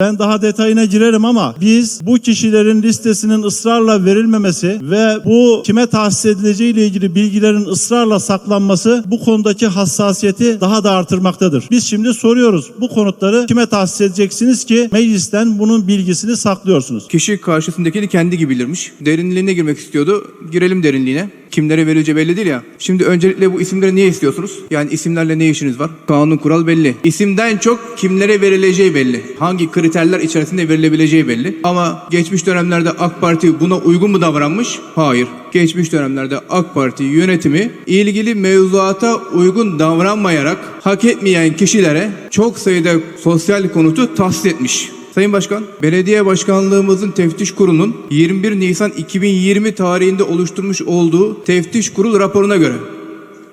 Ben daha detayına girerim ama biz bu kişilerin listesinin ısrarla verilmemesi ve bu kime tahsis edileceği ile ilgili bilgilerin ısrarla saklanması bu konudaki hassasiyeti daha da artırmaktadır. Biz şimdi soruyoruz bu konutları kime tahsis edeceksiniz ki meclisten bunun bilgisini saklıyorsunuz. Kişi karşısındakini kendi gibi bilirmiş. Derinliğine girmek istiyordu. Girelim derinliğine. Kimlere verileceği belli değil ya. Şimdi öncelikle bu isimleri niye istiyorsunuz? Yani isimlerle ne işiniz var? Kanun kural belli. İsimden çok kimlere verileceği belli. Hangi kriterler içerisinde verilebileceği belli. Ama geçmiş dönemlerde AK Parti buna uygun mu davranmış? Hayır. Geçmiş dönemlerde AK Parti yönetimi ilgili mevzuata uygun davranmayarak hak etmeyen kişilere çok sayıda sosyal konutu tahsis etmiş. Sayın Başkan, belediye başkanlığımızın teftiş kurulunun 21 Nisan 2020 tarihinde oluşturmuş olduğu teftiş kurul raporuna göre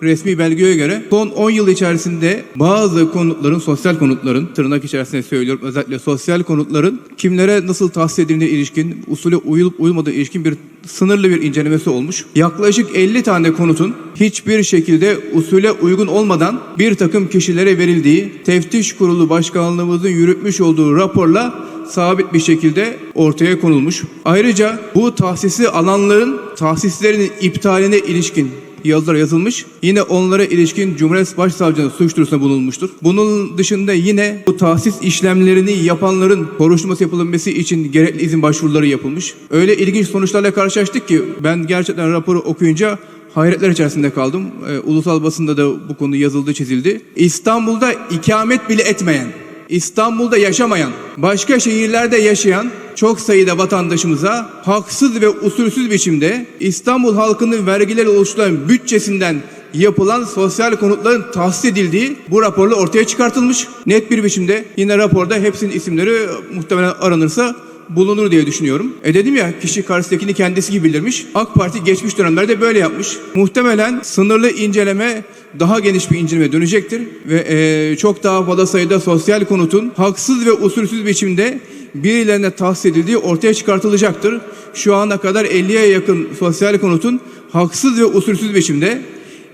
resmi belgeye göre son 10 yıl içerisinde bazı konutların, sosyal konutların, tırnak içerisinde söylüyorum özellikle sosyal konutların kimlere nasıl tahsis edildiğine ilişkin, usule uyulup uyulmadığı ilişkin bir sınırlı bir incelemesi olmuş. Yaklaşık 50 tane konutun hiçbir şekilde usule uygun olmadan bir takım kişilere verildiği teftiş kurulu başkanlığımızın yürütmüş olduğu raporla sabit bir şekilde ortaya konulmuş. Ayrıca bu tahsisi alanların tahsislerinin iptaline ilişkin yazılar yazılmış. Yine onlara ilişkin Cumhuriyet Başsavcılığı'nın suç duyurusunda bulunmuştur. Bunun dışında yine bu tahsis işlemlerini yapanların soruşturması yapılması için gerekli izin başvuruları yapılmış. Öyle ilginç sonuçlarla karşılaştık ki ben gerçekten raporu okuyunca hayretler içerisinde kaldım. Ee, ulusal basında da bu konu yazıldı, çizildi. İstanbul'da ikamet bile etmeyen, İstanbul'da yaşamayan, başka şehirlerde yaşayan çok sayıda vatandaşımıza haksız ve usulsüz biçimde İstanbul halkının vergileri oluşturan bütçesinden yapılan sosyal konutların tahsis edildiği bu raporla ortaya çıkartılmış. Net bir biçimde yine raporda hepsinin isimleri muhtemelen aranırsa bulunur diye düşünüyorum. E dedim ya kişi karşısındakini kendisi gibi bilirmiş. AK Parti geçmiş dönemlerde böyle yapmış. Muhtemelen sınırlı inceleme daha geniş bir inceleme dönecektir ve e, çok daha fazla sayıda sosyal konutun haksız ve usulsüz biçimde birilerine tahsis edildiği ortaya çıkartılacaktır. Şu ana kadar 50'ye yakın sosyal konutun haksız ve usulsüz biçimde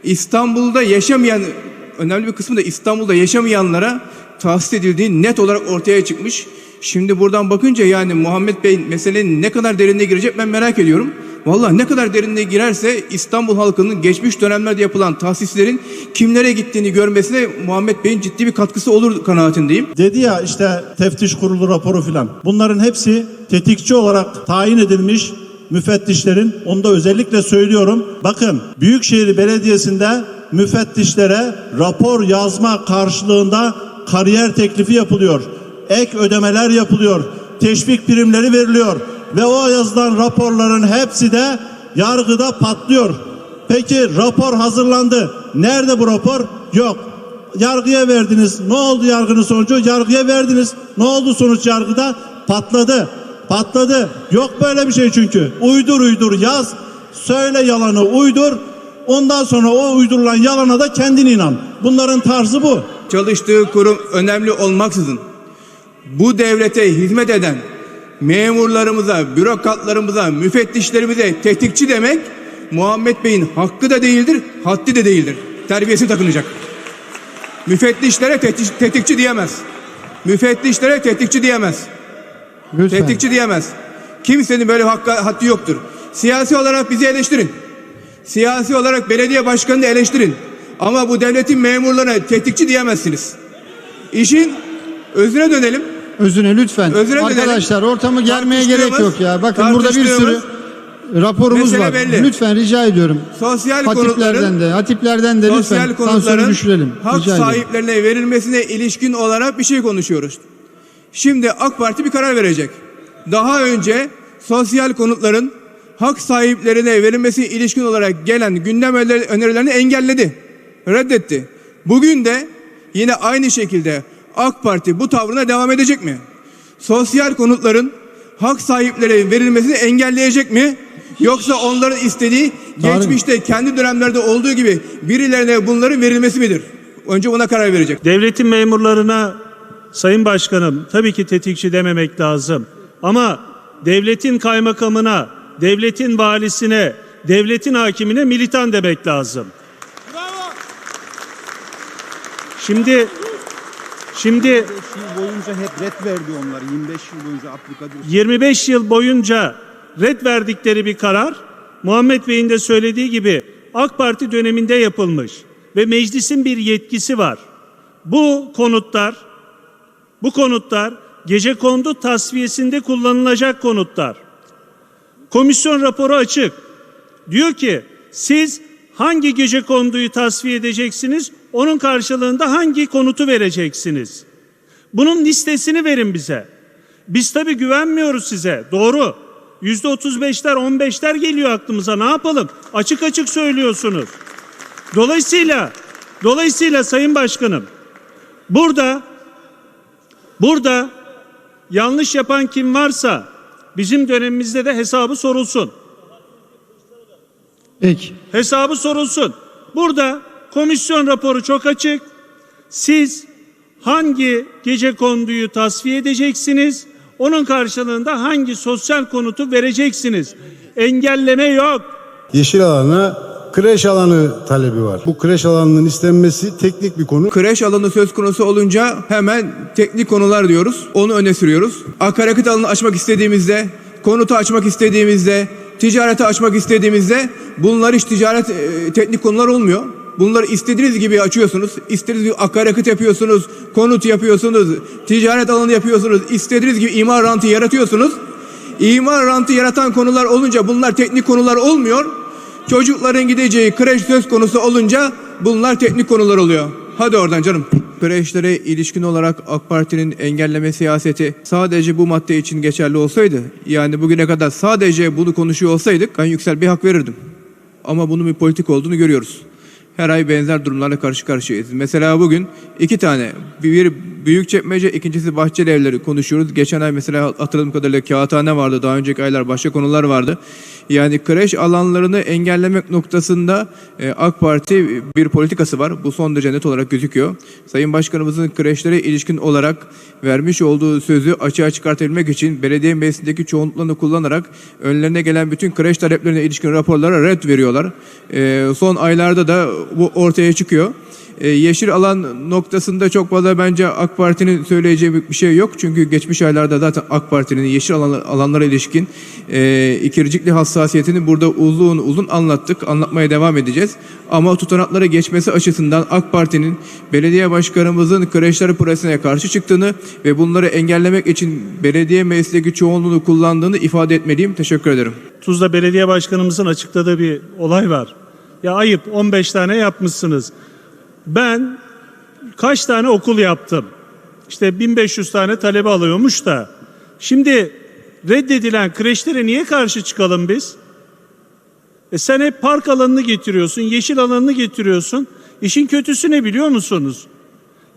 İstanbul'da yaşamayan önemli bir kısmı da İstanbul'da yaşamayanlara tahsis edildiği net olarak ortaya çıkmış. Şimdi buradan bakınca yani Muhammed Bey meselenin ne kadar derinine girecek ben merak ediyorum. Vallahi ne kadar derinine girerse İstanbul halkının geçmiş dönemlerde yapılan tahsislerin kimlere gittiğini görmesine Muhammed Bey'in ciddi bir katkısı olur kanaatindeyim. Dedi ya işte teftiş kurulu raporu filan. Bunların hepsi tetikçi olarak tayin edilmiş müfettişlerin. Onu da özellikle söylüyorum. Bakın Büyükşehir Belediyesi'nde müfettişlere rapor yazma karşılığında kariyer teklifi yapılıyor. Ek ödemeler yapılıyor. Teşvik primleri veriliyor. Ve o yazılan raporların hepsi de yargıda patlıyor. Peki rapor hazırlandı. Nerede bu rapor? Yok. Yargıya verdiniz. Ne oldu yargının sonucu? Yargıya verdiniz. Ne oldu sonuç yargıda? Patladı. Patladı. Yok böyle bir şey çünkü. Uydur uydur yaz. Söyle yalanı uydur. Ondan sonra o uydurulan yalana da kendin inan. Bunların tarzı bu. Çalıştığı kurum önemli olmaksızın bu devlete hizmet eden memurlarımıza, bürokratlarımıza, müfettişlerimize tetikçi demek Muhammed Bey'in hakkı da değildir, haddi de değildir. Terbiyesi takınacak. Müfettişlere tetiş, tetikçi diyemez. Müfettişlere tetikçi diyemez. Lütfen. Tetikçi diyemez. Kimsenin böyle hakkı, haddi yoktur. Siyasi olarak bizi eleştirin. Siyasi olarak belediye başkanını eleştirin. Ama bu devletin memurlarına tetikçi diyemezsiniz. İşin özüne dönelim. Özüne lütfen. Özüne dönelim. Arkadaşlar ortamı germeye gerek yok ya. Bakın burada bir sürü raporumuz mesele var. belli. Lütfen rica ediyorum. Sosyal Hatiplerden de, hatiplerden de sosyal lütfen tansiyonu konutların düşürelim. hak Rica ediyorum. sahiplerine verilmesine ilişkin olarak bir şey konuşuyoruz. Şimdi AK Parti bir karar verecek. Daha önce sosyal konutların hak sahiplerine verilmesi ilişkin olarak gelen gündem öner- önerilerini engelledi. Reddetti. Bugün de yine aynı şekilde AK Parti bu tavrına devam edecek mi? Sosyal konutların hak sahiplerine verilmesini engelleyecek mi? Yoksa onların istediği Tarık. geçmişte kendi dönemlerde olduğu gibi birilerine bunların verilmesi midir? Önce buna karar verecek. Devletin memurlarına Sayın Başkanım tabii ki tetikçi dememek lazım. Ama devletin kaymakamına, devletin valisine, devletin hakimine militan demek lazım. Şimdi Şimdi 25 yıl boyunca hep ret verdi onlar. 25 yıl boyunca Abdülkadir 25 yıl boyunca red verdikleri bir karar Muhammed Bey'in de söylediği gibi AK Parti döneminde yapılmış ve meclisin bir yetkisi var. Bu konutlar bu konutlar gece kondu tasfiyesinde kullanılacak konutlar. Komisyon raporu açık. Diyor ki siz hangi gece konduyu tasfiye edeceksiniz? Onun karşılığında hangi konutu vereceksiniz? Bunun listesini verin bize. Biz tabii güvenmiyoruz size. Doğru. Yüzde otuz beşler, on beşler geliyor aklımıza. Ne yapalım? Açık açık söylüyorsunuz. Dolayısıyla, dolayısıyla Sayın Başkanım, burada, burada yanlış yapan kim varsa bizim dönemimizde de hesabı sorulsun. Peki. Hesabı sorulsun. Burada komisyon raporu çok açık. Siz hangi gece konduyu tasfiye edeceksiniz? Onun karşılığında hangi sosyal konutu vereceksiniz? Engelleme yok. yeşil alana kreş alanı talebi var. Bu kreş alanının istenmesi teknik bir konu. Kreş alanı söz konusu olunca hemen teknik konular diyoruz. Onu öne sürüyoruz. Akaryakıt alanı açmak istediğimizde, konutu açmak istediğimizde, ticareti açmak istediğimizde bunlar hiç ticaret e, teknik konular olmuyor. Bunları istediğiniz gibi açıyorsunuz. İstediğiniz gibi akaryakıt yapıyorsunuz, konut yapıyorsunuz, ticaret alanı yapıyorsunuz. istediğiniz gibi imar rantı yaratıyorsunuz. İmar rantı yaratan konular olunca bunlar teknik konular olmuyor. Çocukların gideceği kreş söz konusu olunca bunlar teknik konular oluyor. Hadi oradan canım. Kreşlere ilişkin olarak AK Parti'nin engelleme siyaseti sadece bu madde için geçerli olsaydı, yani bugüne kadar sadece bunu konuşuyor olsaydık ben Yüksel bir hak verirdim. Ama bunun bir politik olduğunu görüyoruz. Her ay benzer durumlarla karşı karşıyayız. Mesela bugün iki tane, bir Büyükçekmece, ikincisi Bahçeli evleri konuşuyoruz. Geçen ay mesela hatırladığım kadarıyla kağıthane vardı. Daha önceki aylar başka konular vardı. Yani kreş alanlarını engellemek noktasında e, AK Parti bir politikası var. Bu son derece net olarak gözüküyor. Sayın Başkanımızın kreşlere ilişkin olarak vermiş olduğu sözü açığa çıkartabilmek için belediye meclisindeki çoğunluklarını kullanarak önlerine gelen bütün kreş taleplerine ilişkin raporlara red veriyorlar. E, son aylarda da bu ortaya çıkıyor. E, yeşil alan noktasında çok fazla bence AK Parti'nin söyleyeceği bir şey yok. Çünkü geçmiş aylarda zaten AK Parti'nin yeşil alan, alanlara ilişkin e, ikircikli hassasiyetini burada uzun uzun anlattık. Anlatmaya devam edeceğiz. Ama tutanaklara geçmesi açısından AK Parti'nin belediye başkanımızın kreşler projesine karşı çıktığını ve bunları engellemek için belediye meclisindeki çoğunluğunu kullandığını ifade etmeliyim. Teşekkür ederim. Tuzla Belediye Başkanımızın açıkladığı bir olay var. Ya ayıp 15 tane yapmışsınız. Ben kaç tane okul yaptım? İşte 1500 tane talebe alıyormuş da. Şimdi reddedilen kreşlere niye karşı çıkalım biz? E sen hep park alanını getiriyorsun, yeşil alanını getiriyorsun. İşin kötüsü ne biliyor musunuz?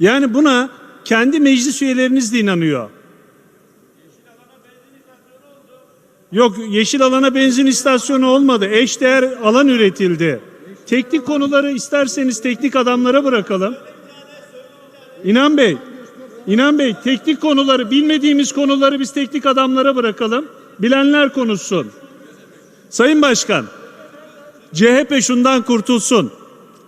Yani buna kendi meclis üyeleriniz de inanıyor. Yok yeşil alana benzin istasyonu olmadı. Eşdeğer alan üretildi. Teknik konuları isterseniz teknik adamlara bırakalım. İnan Bey, İnan Bey teknik konuları bilmediğimiz konuları biz teknik adamlara bırakalım. Bilenler konuşsun. Sayın Başkan, CHP şundan kurtulsun.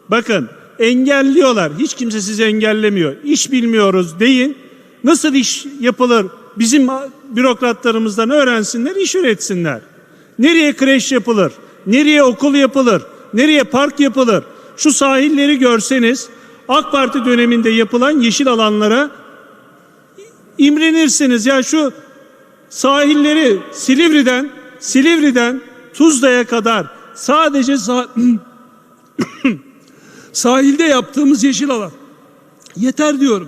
Bakın engelliyorlar. Hiç kimse sizi engellemiyor. İş bilmiyoruz deyin. Nasıl iş yapılır? Bizim bürokratlarımızdan öğrensinler, iş üretsinler. Nereye kreş yapılır? Nereye okul yapılır? Nereye park yapılır? Şu sahilleri görseniz AK Parti döneminde yapılan yeşil alanlara imrenirsiniz. Ya şu sahilleri Silivri'den Silivri'den Tuzla'ya kadar sadece sah- sahilde yaptığımız yeşil alan yeter diyorum.